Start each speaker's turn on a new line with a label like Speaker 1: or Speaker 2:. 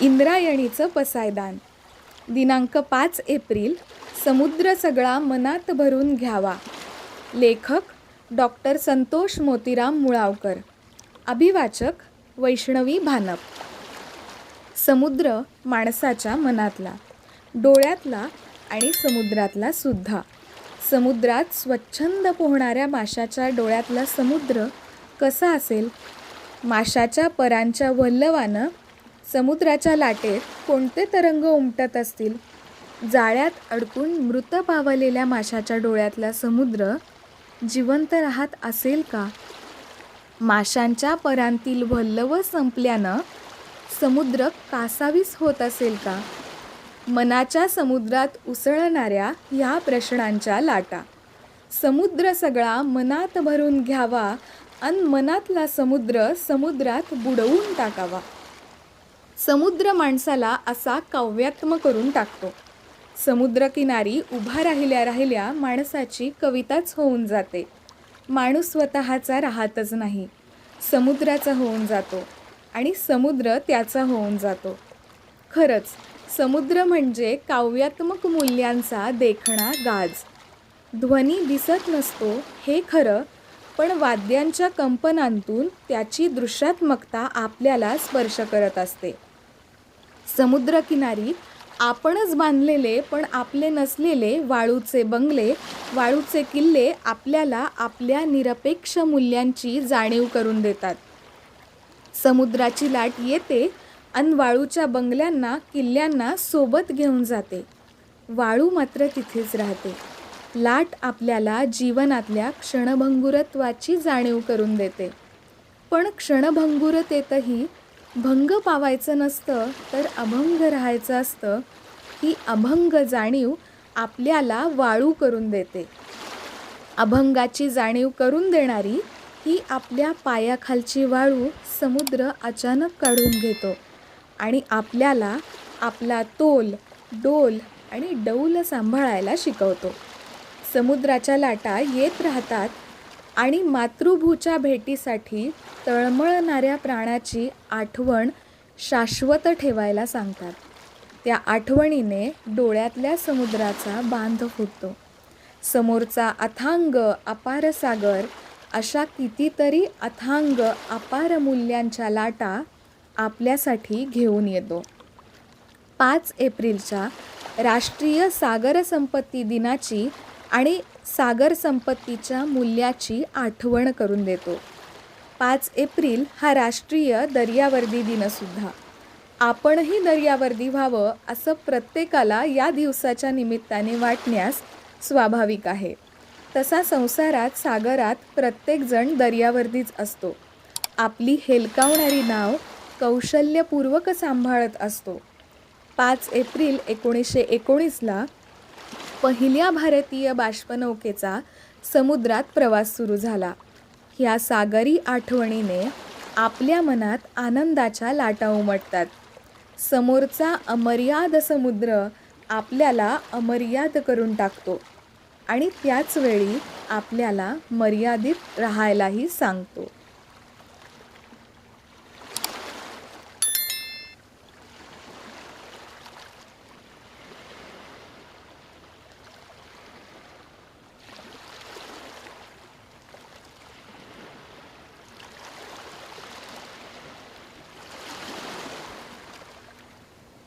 Speaker 1: इंद्रायणीचं पसायदान. दिनांक पाच एप्रिल समुद्र सगळा मनात भरून घ्यावा. लेखक डॉक्टर संतोष मोतीराम मुळावकर. अभिवाचक वैष्णवी भानप. समुद्र माणसाच्या मनातला डोळ्यातला आणि समुद्रातला सुद्धा. समुद्रात स्वच्छंद पोहणाऱ्या माशाच्या डोळ्यातला समुद्र कसा असेल? माशाच्या परांच्या वल्लवानं समुद्राच्या लाटेत कोणते तरंग उमटत असतील? जाळ्यात अडकून मृत पावलेल्या माशाच्या डोळ्यातला समुद्र जिवंत राहत असेल का? माशांच्या परांतील वल्लव संपल्यानं समुद्र कासावीस होत असेल का? मनाच्या समुद्रात उसळणाऱ्या ह्या प्रश्नांच्या लाटा. समुद्र सगळा मनात भरून घ्यावा अन मनातला समुद्र समुद्रात बुडवून टाकावा. समुद्र माणसाला असा काव्यात्म करून टाकतो. समुद्रकिनारी उभा राहिल्या राहिल्या माणसाची कविताच होऊन जाते. माणूस स्वतःचा राहतच नाही. समुद्राचा होऊन जातो आणि समुद्र त्याचा होऊन जातो. खरंच समुद्र म्हणजे काव्यात्मक मूल्यांचा देखणा गाज. ध्वनी दिसत नसतो हे खरं पण वाद्यांच्या कंपनांतून त्याची दृश्यात्मकता आपल्याला स्पर्श करत असते. समुद्रकिनारी आपणच बांधलेले पण आपले नसलेले वाळूचे बंगले वाळूचे किल्ले आपल्याला आपल्या निरपेक्ष मूल्यांची जाणीव करून देतात. समुद्राची लाट येते आणि वाळूच्या बंगल्यांना किल्ल्यांना सोबत घेऊन जाते. वाळू मात्र तिथेच राहते. लाट आपल्याला जीवनातल्या क्षणभंगुरत्वाची जाणीव करून देते. पण क्षणभंगुरतेतही भंग पावायचं नसतं तर अभंग राहायचं असतं. ही अभंग जाणीव आपल्याला वाळू करून देते. अभंगाची जाणीव करून देणारी ही आपल्या पायाखालची वाळू समुद्र अचानक काढून घेतो आणि आपल्याला आपला तोल डोल आणि डौल सांभाळायला शिकवतो. समुद्राच्या लाटा येत राहतात आणि मातृभूच्या भेटीसाठी तळमळणाऱ्या प्राणाची आठवण शाश्वत ठेवायला सांगतात. त्या आठवणीने डोळ्यातल्या समुद्राचा बांध फुटतो. समोरचा अथांग अपार सागर अशा कितीतरी अथांग अपार मूल्यांच्या लाटा आपल्यासाठी घेऊन येतो. पाच एप्रिलच्या राष्ट्रीय सागर संपत्ती दिनाची आणि सागर संपत्तीच्या मूल्याची आठवण करून देतो. पाच एप्रिल हा राष्ट्रीय दर्यावर्दी दिनसुद्धा. आपणही दर्यावर्दी व्हावं असं प्रत्येकाला या दिवसाच्या निमित्ताने वाटण्यास स्वाभाविक आहे. तसा संसारात सागरात प्रत्येकजण दर्यावर्दीच असतो. आपली हेलकावणारी नाव कौशल्यपूर्वक सांभाळत असतो. पाच एप्रिल एकोणीसशे एकोणीसला पहिल्या भारतीय बाष्पनौकेचा समुद्रात प्रवास सुरू झाला. ह्या सागरी आठवणीने आपल्या मनात आनंदाच्या लाटा उमटतात. समोरचा अमर्याद समुद्र आपल्याला अमर्याद करून टाकतो आणि त्याच वेळी आपल्याला मर्यादित राहायलाही सांगतो.